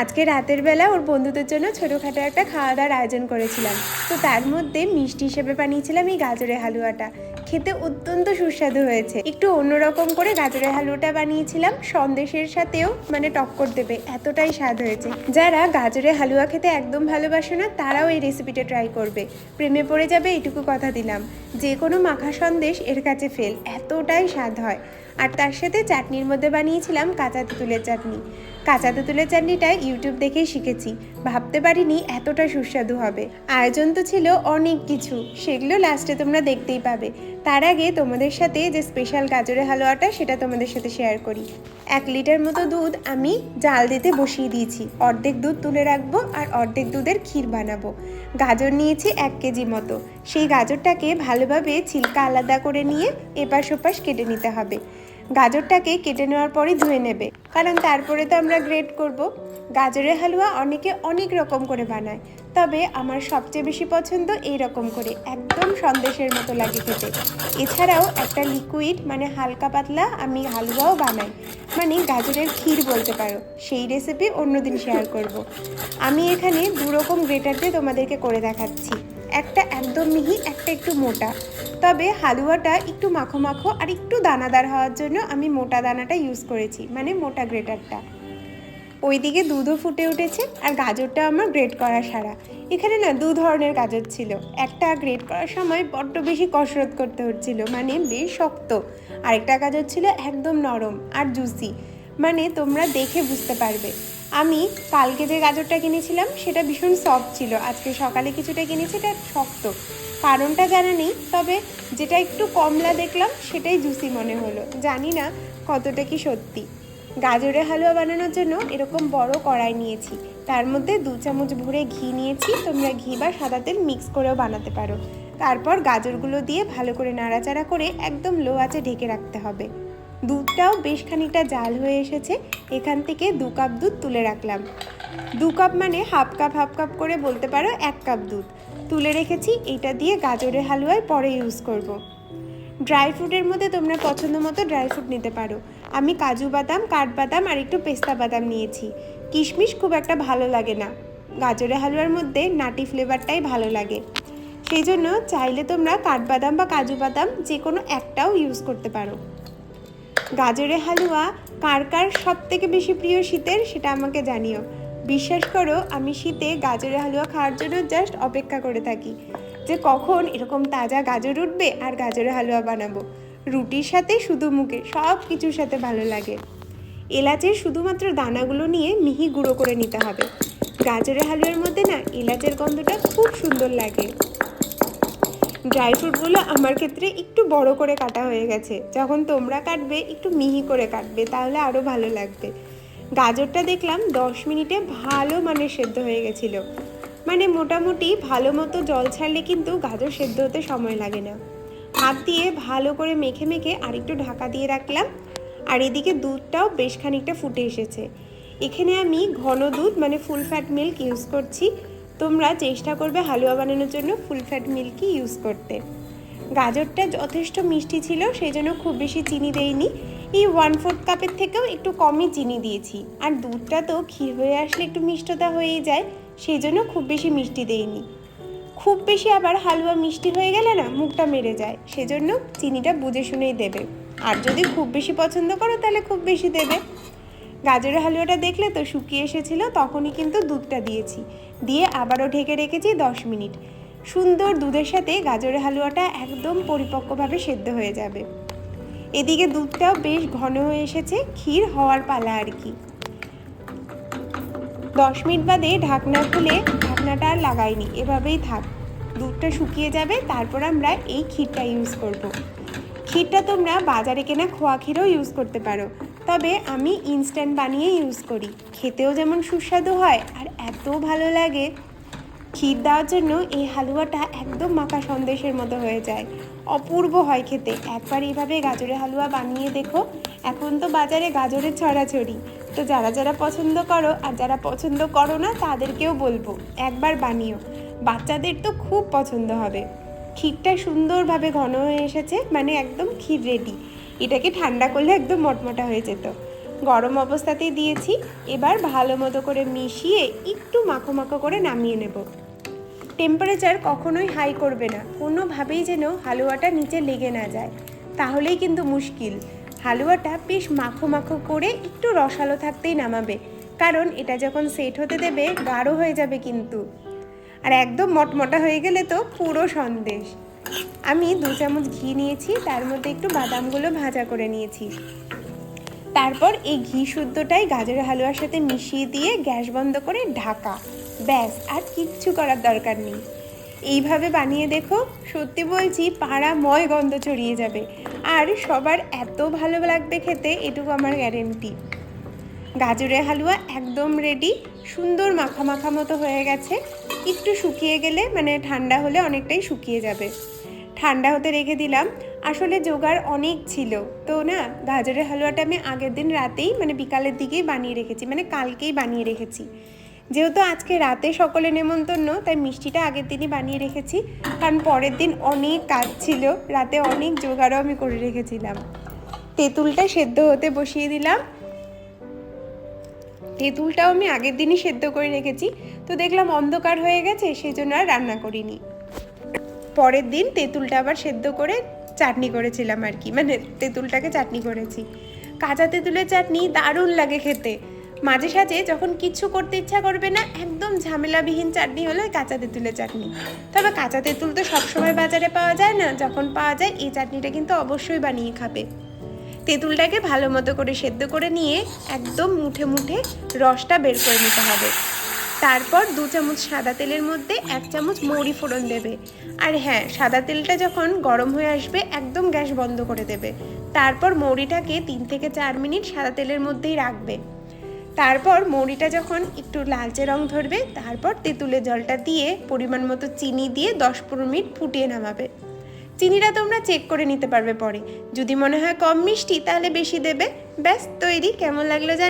আজকে রাতের বেলা ওর বন্ধুদের জন্য ছোটোখাটো একটা খাওয়া দাওয়ার আয়োজন করেছিলাম। তো তার মধ্যে মিষ্টি হিসেবে বানিয়েছিলাম এই গাজরের হালুয়াটা। খেতে অত্যন্ত সুস্বাদু হয়েছে। একটু অন্যরকম করে গাজরের হালুয়াটা বানিয়েছিলাম। সন্দেশের সাথেও মানে টক্কর দেবে। এতটাই স্বাদ হয়েছে। যারা গাজরের হালুয়া খেতে একদম ভালোবাসে না, তারাও এই রেসিপিটা ট্রাই করবে। প্রেমে পড়ে যাবে, এইটুকু কথা দিলাম। যে কোনো মাখা সন্দেশ এর কাছে ফেল এতটাই স্বাদ হয়। আর তার সাথে চাটনির মধ্যে বানিয়েছিলাম কাঁচা তেঁতুলের চাটনি। কাঁচা তেঁতুলের চাটনিটা ইউটিউব দেখেই শিখেছি। ভাবতে পারিনি এতটা সুস্বাদু হবে। আয়োজন তো ছিল অনেক কিছু, সেগুলো লাস্টে তোমরা দেখতেই পাবে। তার আগে তোমাদের সাথে যে স্পেশাল গাজরের হালুয়াটা, সেটা তোমাদের সাথে শেয়ার করি। এক লিটার মতো দুধ আমি জাল দিতে বসিয়ে দিয়েছি। অর্ধেক দুধ তুলে রাখব আর অর্ধেক দুধের ক্ষীর বানাবো। গাজর নিয়েছি এক কেজি মতো। সেই গাজরটাকে ভালোভাবে ছিলকা আলাদা করে নিয়ে এপাশ ওপাশ কেটে নিতে হবে। গাজরটাকে কেটে নেওয়ার পরে ধুয়ে নেবে। কারণ তারপরে তো আমরা গ্রেড করব। গাজরের হালুয়া অনেকে অনেক রকম করে বানায়। তবে আমার সবচেয়ে বেশি পছন্দ এই রকম করে, একদম সন্দেশের মতো লাগে খেতে। এছাড়াও একটা লিকুইড মানে হালকা পাতলা, আমি হালুয়াও বানাই। মানে গাজরের ক্ষীর বলতে পারো, সেই রেসিপি অন্যদিন শেয়ার করব। আমি এখানে দু রকম গ্রেটার দিয়ে তোমাদেরকে করে দেখাচ্ছি। একটা একদম মিহি, একটা একটু মোটা। তবে হালুয়াটা একটু মাখো মাখো আর একটু দানাদার হওয়ার জন্য আমি মোটা দানাটা ইউজ করেছি মানে মোটা গ্রেটারটা ওইদিকে দুধও ফুটে উঠেছে আর গাজরটা আমার গ্রেট করা সারা। এখানে না দু ধরনের গাজর ছিল। একটা গ্রেট করার সময় বড্ড বেশি কসরত করতে হচ্ছিল মানে বেশ শক্ত। আরেকটা গাজর ছিল একদম নরম আর জুসি মানে তোমরা দেখে বুঝতে পারবে। আমি কালকে যে গাজরটা কিনেছিলাম, সেটা ভীষণ সফট ছিল। আজকে সকালে কিছুটা কিনেছি, এটা শক্ত। কারণটা জানা নেই, তবে যেটা একটু কমলা দেখলাম, সেটাই জুসি মনে হলো। জানি না কতটা কি সত্যি। গাজরের হালুয়া বানানোর জন্য এরকম বড় কড়াই নিয়েছি। তার মধ্যে দু চামচ ভরে ঘি নিয়েছি, তোমরা ঘি বা সাদা তেল মিক্স করেও বানাতে পারো। তারপর গাজরগুলো দিয়ে ভালো করে নাড়াচাড়া করে একদম লো আঁচে ঢেকে রাখতে হবে। দুধটাও বেশ খানিকটা জাল হয়ে এসেছে, এখান থেকে দু কাপ দুধ তুলে রাখলাম। দু কাপ মানে হাফ কাপ হাফ কাপ করে বলতে পারো এক কাপ দুধ। তুলে রেখেছি, এটা দিয়ে গাজরের হালুয়ায় পরে ইউজ করব। ড্রাই ফ্রুটের মধ্যে তোমরা পছন্দ মতো ড্রাই ফ্রুট নিতে পারো। আমি কাজু বাদাম কাঠবাদাম আর একটু পেস্তা বাদাম নিয়েছি। কিশমিশ খুব একটা ভালো লাগে না। গাজরের হালুয়ার মধ্যে নাটি ফ্লেভারটাই ভালো লাগে। সেই জন্য চাইলে তোমরা কাঠবাদাম বা কাজু বাদাম যে কোনো একটাও ইউজ করতে পারো। গাজরের হালুয়া, কার কার সব থেকে বেশি প্রিয় শীতের সেটা আমাকে জানিও। বিশ্বাস করো, আমি শীতে গাজরের হালুয়া খাওয়ার জন্য জাস্ট অপেক্ষা করে থাকি। যে কখন এরকম তাজা গাজর উঠবে আর গাজরের হালুয়া বানাবো। রুটির সাথে শুধু মুখে, সব কিছুর সাথে ভালো লাগে। এলাচের শুধুমাত্র দানাগুলো নিয়ে মিহি গুঁড়ো করে নিতে হবে। গাজরের হালুয়ার মধ্যে না এলাচের গন্ধটা খুব সুন্দর লাগে। ড্রাই ফ্রুটগুলো আমার ক্ষেত্রে একটু বড় করে কাটা হয়ে গেছে। যখন তোমরা কাটবে, একটু মিহি করে কাটবে, তাহলে আরও ভালো লাগবে। গাজরটা দেখলাম দশ মিনিটে ভালো মানে সেদ্ধ হয়ে গেছিল। মানে মোটামুটি ভালো মতো জল ছাড়লে কিন্তু গাজর সেদ্ধ হতে সময় লাগে না। হাত দিয়ে ভালো করে মেখে মেখে আরেকটু ঢাকা দিয়ে রাখলাম। আর এদিকে দুধটাও বেশ খানিকটা ফুটে এসেছে। এখানে আমি ঘন দুধ মানে ফুল ফ্যাট মিল্ক ইউজ করছি। তোমরা চেষ্টা করবে হালুয়া বানানোর জন্য ফুল ফ্যাট মিল্কই ইউজ করতে। গাজরটা যথেষ্ট মিষ্টি ছিল সেই জন্য খুব বেশি চিনি দেইনি। এই ওয়ান ফোর্থ কাপের থেকেও একটু কমই চিনি দিয়েছি। আর দুধটা তো ক্ষীর হয়ে আসলে একটু মিষ্টতা হয়েই যায় সেই জন্য খুব বেশি মিষ্টি দেইনি। খুব বেশি আবার হালুয়া মিষ্টি হয়ে গেলে না, মুখটা মেরে যায়, সেজন্য চিনিটা বুঝে শুনেই দেবে। আর যদি খুব বেশি পছন্দ করো, তাহলে খুব বেশি দেবে। গাজরের হালুয়াটা দেখলে তো শুকিয়ে এসেছিল, তখনই কিন্তু দুধটা দিয়েছি। দিয়ে আবারও ঢেকে রেখেছি দশ মিনিট। সুন্দর দুধের সাথে গাজরের হালুয়াটা একদম পরিপক্কভাবে সেদ্ধ হয়ে যাবে। এদিকে দুধটাও বেশ ঘন হয়ে এসেছে, ক্ষীর হওয়ার পালা আর কি। দশ মিনিট বাদে ঢাকনা খুলে ঢাকনাটা আর লাগাইনি, এভাবেই থাক। দুধটা শুকিয়ে যাবে, তারপর আমরা এই ক্ষীরটা ইউজ করব। ক্ষীরটা তোমরা বাজারে কেনা খোয়া ক্ষীরও ইউজ করতে পারো। তবে আমি ইনস্ট্যান্ট বানিয়ে ইউজ করি। খেতেও যেমন সুস্বাদু হয় আর এত ভালো লাগে। ক্ষীর দেওয়ার জন্য এই হালুয়াটা একদম মাখা সন্দেশের মতো হয়ে যায়। অপূর্ব হয় খেতে। একবার এইভাবে গাজরের হালুয়া বানিয়ে দেখো। এখন তো বাজারে গাজরের ছড়াছড়ি। তো যারা যারা পছন্দ করো আর যারা পছন্দ করো না, তাদেরকেও বলব, একবার বানিও। বাচ্চাদের তো খুব পছন্দ হবে। ক্ষীরটা সুন্দরভাবে ঘন হয়ে এসেছে মানে একদম ক্ষীর রেডি এটাকে ঠান্ডা করলে একদম মটমটা হয়ে যেত। গরম অবস্থাতেই দিয়েছি, এবার ভালো মতো করে মিশিয়ে একটু মাখো মাখো করে নামিয়ে নেব। টেম্পারেচার কখনোই হাই করবে না, কোনোভাবেই যেন হালুয়াটা নিচে লেগে না যায়। তাহলেই কিন্তু মুশকিল। হালুয়াটা বেশ মাখো মাখো করে একটু রসালো থাকতেই নামাবে, কারণ এটা যখন সেট হতে দেবে, গাঢ় হয়ে যাবে কিন্তু। আর একদম মটমটা হয়ে গেলে তো পুরো সন্দেশ। আমি দু চামচ ঘি নিয়েছি, তার মধ্যে একটু বাদামগুলো ভাজা করে নিয়েছি। তারপর এই ঘি শুদ্ধটাই গাজরের হালুয়ার সাথে মিশিয়ে দিয়ে গ্যাস বন্ধ করে ঢাকা। ব্যাস, আর কিচ্ছু করার দরকার নেই। এইভাবে বানিয়ে দেখো, সত্যি বলছি পাড়াময় গন্ধ ছড়িয়ে যাবে। আর সবার এত ভালো লাগবে খেতে, এটুকু আমার গ্যারেন্টি গাজরের হালুয়া একদম রেডি সুন্দর মাখা মাখা মতো হয়ে গেছে। একটু শুকিয়ে গেলে মানে ঠান্ডা হলে অনেকটাই শুকিয়ে যাবে। ঠান্ডা হতে রেখে দিলাম। আসলে জোগাড় অনেক ছিল। তো না, গাজরের হালুয়াটা আমি আগের দিন রাতেই মানে বিকালের দিকেই বানিয়ে রেখেছি মানে কালকেই বানিয়ে রেখেছি। যেহেতু আজকে রাতে সকলে নেমন্তন্ন, তাই মিষ্টিটা আগের দিনই বানিয়ে রেখেছি। কারণ পরের দিন অনেক কাজ ছিল, রাতে অনেক জোগাড়ও আমি করে রেখেছিলাম। তেঁতুলটা সেদ্ধ হতে বসিয়ে দিলাম। তেঁতুলটাও আমি আগের দিনই সেদ্ধ করে রেখেছি। তো দেখলাম অন্ধকার হয়ে গেছে সেই জন্য আর রান্না করিনি। পরের দিন তেঁতুলটা আবার সেদ্ধ করে চাটনি করেছিলাম আর কি। মানে তেঁতুলটাকে চাটনি করেছি। কাঁচা তেঁতুলের চাটনি দারুণ লাগে খেতে। মাঝে সাঝে যখন কিছু করতে ইচ্ছা করবে না, একদম ঝামেলাবিহীন চাটনি হলো কাঁচা তেঁতুলের চাটনি। তবে কাঁচা তেঁতুল তো সবসময় বাজারে পাওয়া যায় না। যখন পাওয়া যায় এই চাটনিটা কিন্তু অবশ্যই বানিয়ে খাবে। তেঁতুলটাকে ভালো মতো করে সেদ্ধ করে নিয়ে একদম মুঠে মুঠে রসটা বের করে নিতে হবে। তারপর দু চামচ সাদা তেলের মধ্যে এক চামচ মৌরি ফোড়ন দেবে। আর হ্যাঁ সাদা তেলটা যখন গরম হয়ে আসবে, একদম গ্যাস বন্ধ করে দেবে। তারপর মৌরিটাকে তিন থেকে চার মিনিট সাদা তেলের মধ্যেই রাখবে। তারপর মৌরিটা যখন একটু লালচে রং ধরবে, তারপর তেঁতুলের জলটা দিয়ে পরিমাণ মতো চিনি দিয়ে দশ পনেরো মিনিট ফুটিয়ে নামাবে। চিনিটা তোমরা চেক করে নিতে পারবে পরে। যদি মনে হয় কম মিষ্টি, তাহলে বেশি দেবে। ব্যাস, তৈরি। কেমন লাগল জান